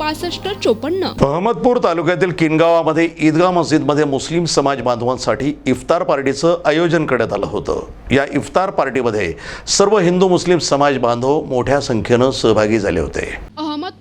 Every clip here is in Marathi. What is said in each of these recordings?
पासष्ट चोपन्न. अहमदपूर तालुक्यातील किनगावामध्ये ईदगाह मस्जिदमध्ये मुस्लिम समाज बांधवांसाठी इफ्तार पार्टीचं आयोजन करण्यात आलं होतं. या इफ्तार पार्टीमध्ये सर्व हिंदू मुस्लिम समाज बांधव मोठ्या संख्येनं सहभागी झाले होते.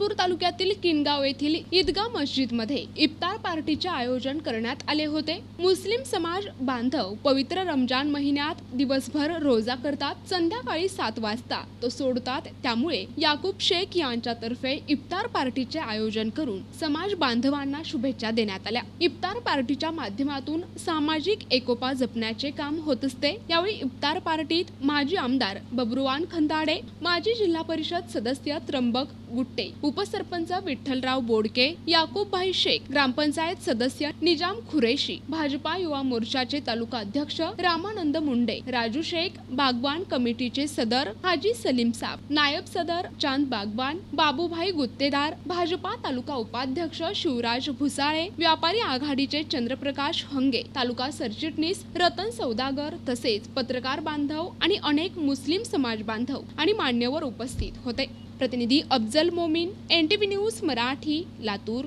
अहमदपूर तालुक्यातील किनगाव येथील ईदगा मस्जिदमध्ये इफ्तार पार्टीचे आयोजन करण्यात आले होते. मुस्लिम समाज बांधव पवित्र रमजान महिन्यात दिवसभर रोजा करतात. संध्याकाळी सात वाजता तो सोडतात. त्यामुळे याकूब शेख यांच्यातर्फे इफ्तार पार्टीचे आयोजन करून समाज बांधवांना शुभेच्छा देण्यात आल्या. इफ्तार पार्टीच्या माध्यमातून सामाजिक एकोपा जपण्याचे काम होत असते. यावेळी इफ्तार पार्टीत माजी आमदार बबरुवान खंदाडे माजी जिल्हा परिषद सदस्य त्र्यंबक गुट्टे उपसरपंच विठ्ठलराव बोडके याकूबभाई शेख ग्रामपंचायत सदस्य निजाम खुरेशी भाजपा युवा मोर्चाचे तालुका अध्यक्ष रामानंद मुंडे राजू शेख बागवान कमिटीचे सदर हाजी सलीम साब नायब सदर चांद बागवान बाबूभाई गुत्तेदार भाजपा तालुका उपाध्यक्ष शिवराज भुसाळे व्यापारी आघाडीचे चंद्रप्रकाश हंगे तालुका सरचिटणीस रतन सौदागर तसेच पत्रकार बांधव आणि अनेक मुस्लिम समाज बांधव आणि मान्यवर उपस्थित होते. प्रतिनिधी Afzal Momin N T V news Marathi Latur.